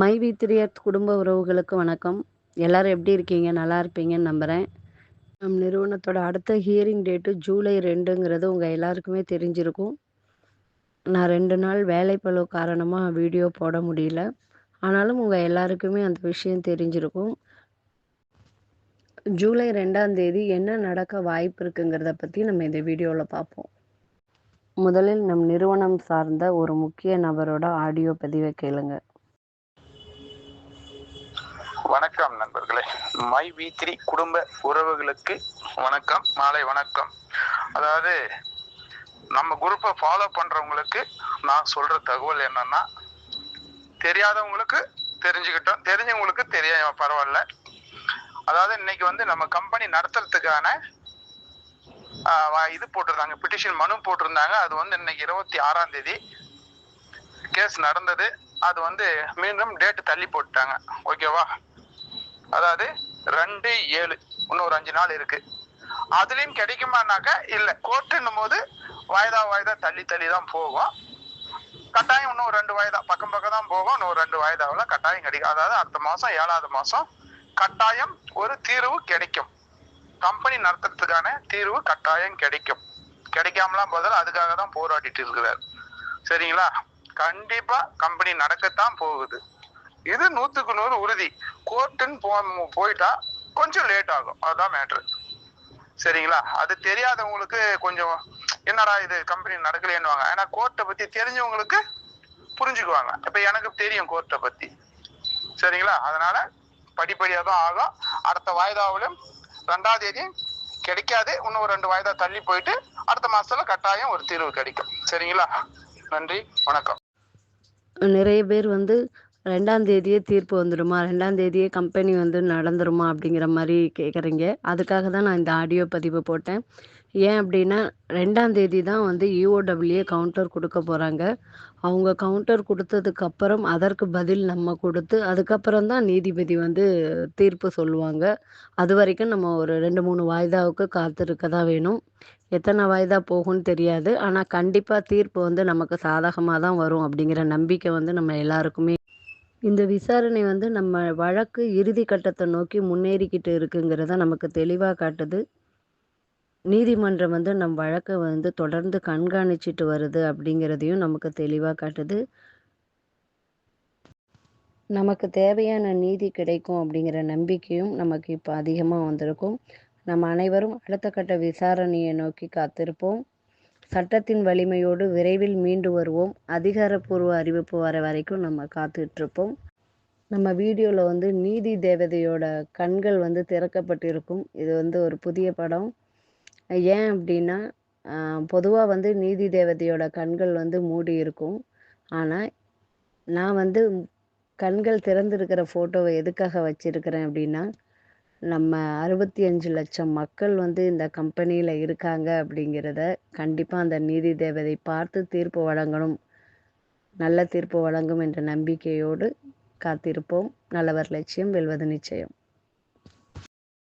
My we three குடும்ப உறவுகளுக்கு வணக்கம். எல்லாரும் எப்படி இருக்கீங்க? நல்லா இருப்பீங்கன்னு நம்புகிறேன் நம் நிறுவனத்தோட அடுத்த ஹியரிங் டேட்டு ஜூலை ரெண்டுங்கிறது உங்கள் எல்லாருக்குமே தெரிஞ்சிருக்கும். நான் ரெண்டு நாள் வேலைப்பளவு காரணமாக வீடியோ போட முடியல. ஆனாலும் உங்கள் எல்லாருக்குமே அந்த விஷயம் தெரிஞ்சிருக்கும். ஜூலை ரெண்டாம் தேதி என்ன நடக்க வாய்ப்பு இருக்குங்கிறத பற்றி நம்ம இந்த வீடியோவில் பார்ப்போம். முதலில் நம் நிறுவனம் சார்ந்த ஒரு முக்கிய நபரோட ஆடியோ பதிவை கேளுங்கள் வணக்கம் நண்பர்களே. மை வி த்ரீ குடும்ப உறவுகளுக்கு வணக்கம் மாலை வணக்கம். அதாவது நம்ம குரூப்பை ஃபாலோ பண்றவங்களுக்கு நான் சொல்ற தகவல் என்னன்னா தெரியாதவங்களுக்கு தெரிஞ்சுக்கிட்டோம். தெரிஞ்சவங்களுக்கு தெரிய பரவாயில்ல. அதாவது இன்னைக்கு வந்து நம்ம கம்பெனி நடத்துறதுக்கான வா- இது போட்டிருந்தாங்க. பிட்டிஷன் மனு போட்டிருந்தாங்க. அது வந்து இன்னைக்கு இருபத்தி ஆறாம் தேதி கேஸ் நடந்தது. அது வந்து மீண்டும் டேட் தள்ளி போட்டுட்டாங்க. ஓகேவா அதாவது ரெண்டு ஏழு. இன்னும் ஒரு அஞ்சு நாள் இருக்கு. அதுலயும் கிடைக்குமானாக்கா இல்ல. கோர்ட்டுன்னும் போது வாய்தா வாய்தா தள்ளி தள்ளி தான் போகும். கட்டாயம் இன்னும் ரெண்டு வாய்தா. பக்கம் பக்கம் தான் போகும். இன்னும் ஒரு ரெண்டு வாய்தாவில் கட்டாயம் கிடைக்கும். அதாவது அடுத்த மாசம் ஏழாவது மாசம் கட்டாயம் ஒரு தீர்வு கிடைக்கும். கம்பெனி நடத்துறதுக்கான தீர்வு கட்டாயம் கிடைக்கும். கிடைக்காமலாம் பதில் அதுக்காக தான் போராடிட்டு இருக்கிறார். சரிங்களா? கண்டிப்பா கம்பெனி நடக்கத்தான் போகுது. இது நூத்துக்கு நூறு உறுதி. கோர்ட்டுன்னு போ போயிட்டா கொஞ்சம் லேட் ஆகும். அதுதான் மேட்ரு சரிங்களா? அது தெரியாதவங்களுக்கு கொஞ்சம் என்னடா இது கம்பெனி நடக்கலைன்னுவாங்க ஏன்னா கோர்ட்டை பத்தி தெரிஞ்சவங்களுக்கு புரிஞ்சுக்குவாங்க. இப்ப எனக்கு தெரியும் கோர்ட்டை பத்தி. சரிங்களா? அதனால படிப்படியாக தான் ஆகும். அடுத்த வாய்தாவிலும் ரெண்டாம் தேதி கிடைக்காது. இன்னும் ஒரு ரெண்டு வாய்தா தள்ளி போயிட்டு அடுத்த மாசத்துல கட்டாயம் ஒரு தீர்வு கிடைக்கும். சரிங்களா? நன்றி. வணக்கம். நிறைய பேர் வந்து ரெண்டாம் தேதியே தீர்ப்பு வந்துடுமா ரெண்டாம் தேதியே கம்பெனி வந்து நடந்துருமா? அப்படிங்கிற மாதிரி கேட்குறீங்க அதுக்காக தான் நான் இந்த ஆடியோ பதிவு போட்டேன். ஏன் அப்படின்னா ரெண்டாம் தேதி தான் வந்து இஓடபிள்யூஏ கவுண்டர் கொடுக்க போகிறாங்க அவங்க கவுண்டர் கொடுத்ததுக்கு அப்புறம் அதற்கு பதில் நம்ம கொடுத்து அதுக்கப்புறம் தான் நீதிபதி வந்து தீர்ப்பு சொல்லுவாங்க. அது வரைக்கும் நம்ம ஒரு ரெண்டு மூணு வாய்தாவுக்கு காத்திருக்க தான் வேணும். எத்தனை வாய்தா போகும்னு தெரியாது. ஆனால் கண்டிப்பாக தீர்ப்பு வந்து நமக்கு சாதகமாக தான் வரும் அப்படிங்கிற நம்பிக்கை வந்து நம்ம எல்லாருக்குமே இந்த விசாரணை வந்து நம்ம வழக்கு இறுதி கட்டத்தை நோக்கி முன்னேறிக்கிட்டு இருக்குங்கிறத நமக்கு தெளிவாக காட்டுது. நீதிமன்றம் வந்து நம் வழக்கை வந்து தொடர்ந்து கண்காணிச்சிட்டு வருது அப்படிங்கிறதையும் நமக்கு தெளிவாக காட்டுது. நமக்கு தேவையான நீதி கிடைக்கும் அப்படிங்கிற நம்பிக்கையும் நமக்கு இப்போ அதிகமாக வந்திருக்கும். நம்ம அனைவரும் அடுத்த கட்ட விசாரணையை நோக்கி காத்திருப்போம். சட்டத்தின் வலிமையோடு விரைவில் மீண்டு வருவோம். அதிகாரப்பூர்வ அறிவிப்பு வர வரைக்கும் நம்ம காத்துட்ருப்போம். நம்ம வீடியோவில் வந்து நீதி தேவதையோட கண்கள் வந்து திறக்கப்பட்டிருக்கும். இது வந்து ஒரு புதிய படம். ஏன் அப்படின்னா பொதுவாக வந்து நீதி தேவதையோட கண்கள் வந்து மூடி இருக்கும். ஆனால் நான் வந்து கண்கள் திறந்திருக்கிற ஃபோட்டோவை எதுக்காக வச்சுருக்கிறேன் அப்படின்னா நம்ம அறுபத்தி அஞ்சு லட்சம் மக்கள் வந்து இந்த கம்பெனியில் இருக்காங்க அப்படிங்கிறத கண்டிப்பாக அந்த நீதி தேவதை பார்த்து தீர்ப்பு வழங்கணும். நல்ல தீர்ப்பு வழங்கும் என்ற நம்பிக்கையோடு காத்திருப்போம். நல்லவர் லட்சியம் வெல்வது நிச்சயம்.